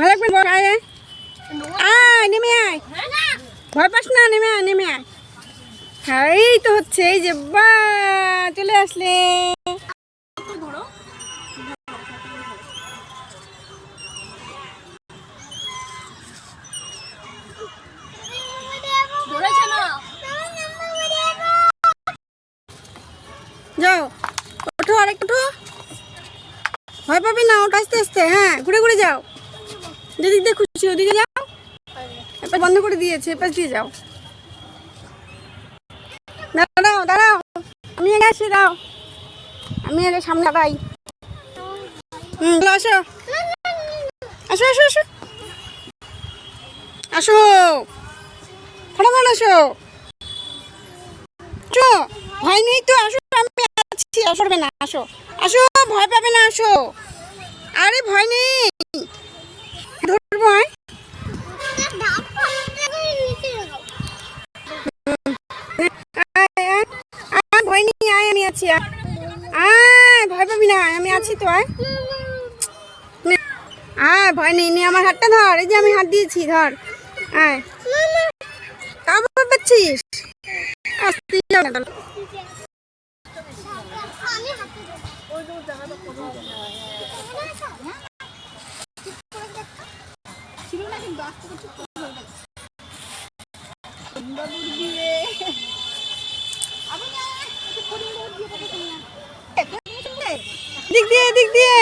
ভালো করে বল আয় আয়। নেমে আয় ভয় পাস না, নেমে আয় নেমে আয় হ্যাঁ এই তো হচ্ছে, এই যে, বা, চলে আসলে। যাও, ওঠো আরেকটু। ভয় পাবে না ওটা আস্তে আস্তে হ্যাঁ ঘুরে ঘুরে যাও। যেদিক দিয়ে খুশি ওদিকে যাও। এবার বন্ধ করে দিয়েছে এপাশ দিয়ে যাও। দাঁড়াও দাঁড়াও। আমি আগে আসি দাও আমি আগে সামনে দাঁড়াই। হুম আসো। আসো আসো আসো। আসো। ফটাফট আসো। আসো ভয় নেই তো, আসো, আমি আছি। আসবে না, আসো। আসো, ভয় পাবে না, আসো। আরে, ভয় নেই। আয়, ভয় পাবি না, আমি আছি তো, আয়। আয়, ভয় নেই নে আমার হাতটা ধর, এই যে আমি হাত দিয়েছি, ধর, আয়। ভয় পাচ্ছিস। দিক দিয়ে দিক দিয়ে।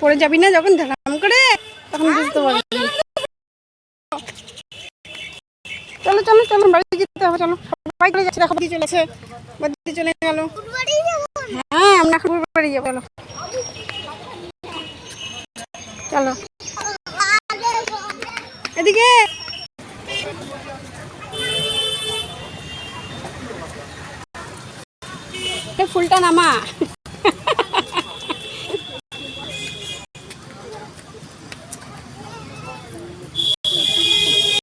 পড়ে যাবি না যখন ধারাম করে, তখন বুঝতে পারবি। চলো চলো চলো বাড়ি যেতে হবে, চলো। সবাই চলে যাচ্ছে, দেখো বাড়ি চলেছে বাড়ি চলে গেল। হ্যাঁ আমরা এখন বাড়ি যাব, চলো। চলো। এদিকে এ ফুলটা নামা